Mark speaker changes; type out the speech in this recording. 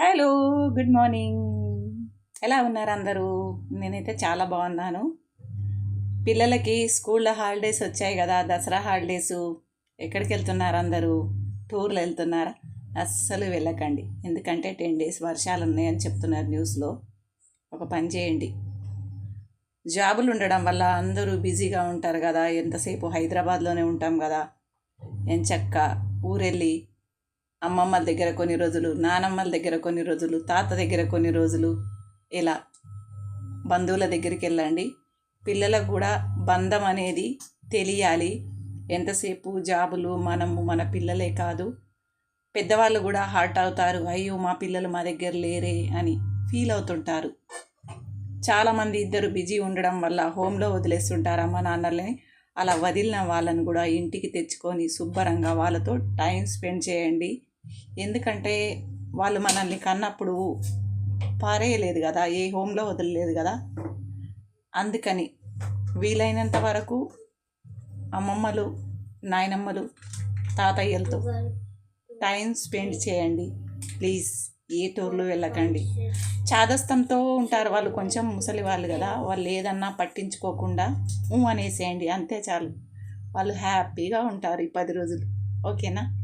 Speaker 1: Hello good morning. ఎలా ఉన్నారు అందరూ? నేనైతే చాలా బాగున్నాను. పిల్లలకి స్కూల్లో హాలిడేస్ వచ్చాయి కదా దసరా హాలిడేస్. ఎక్కడికి వెళ్తున్నారు అందరూ? టూర్లు వెళ్తున్నారా? అస్సలు వెళ్ళకండి. ఎందుకంటే టెన్ డేస్ వర్షాలు ఉన్నాయని చెప్తున్నారు న్యూస్లో. ఒక పని చేయండి. జాబులు ఉండడం వల్ల అందరూ బిజీగా ఉంటారు కదా ఎంతసేపు హైదరాబాద్లోనే ఉంటాం కదా. ఎంచక్క ఊరెళ్ళి అమ్మమ్మల దగ్గర కొన్ని రోజులు నానమ్మల దగ్గర కొన్ని రోజులు తాత దగ్గర కొన్ని రోజులు ఇలా బంధువుల దగ్గరికి వెళ్ళండి. పిల్లలకు కూడా బంధం అనేది తెలియాలి. ఎంతసేపు జాబులు మనము మన పిల్లలే కాదు. పెద్దవాళ్ళు కూడా హార్ట్ అవుతారు. అయ్యో మా పిల్లలు మా దగ్గర లేరే అని ఫీల్ అవుతుంటారు. చాలామంది ఇద్దరు బిజీ ఉండడం వల్ల హోమ్లో వదిలేస్తుంటారు అమ్మ నాన్నల్ని. అలా వదిలిన వాళ్ళని కూడా ఇంటికి తెచ్చుకొని శుభ్రంగా వాళ్ళతో టైం స్పెండ్ చేయండి. ఎందుకంటే వాళ్ళు మనల్ని కన్నప్పుడు పారేయలేదు కదా ఏ హోమ్లో వదలలేదు కదా. అందుకని వీలైనంత వరకు అమ్మమ్మలు నాయనమ్మలు తాతయ్యలతో టైం స్పెండ్ చేయండి. ప్లీజ్ ఏ టూర్లు వెళ్ళకండి. చాదస్తంతో ఉంటారు వాళ్ళు కొంచెం ముసలి వాళ్ళు కదా. వాళ్ళు ఏదన్నా పట్టించుకోకుండా ఊ అనేసేయండి. అంతే చాలు. వాళ్ళు హ్యాపీగా ఉంటారు ఈ పది రోజులు. ఓకేనా?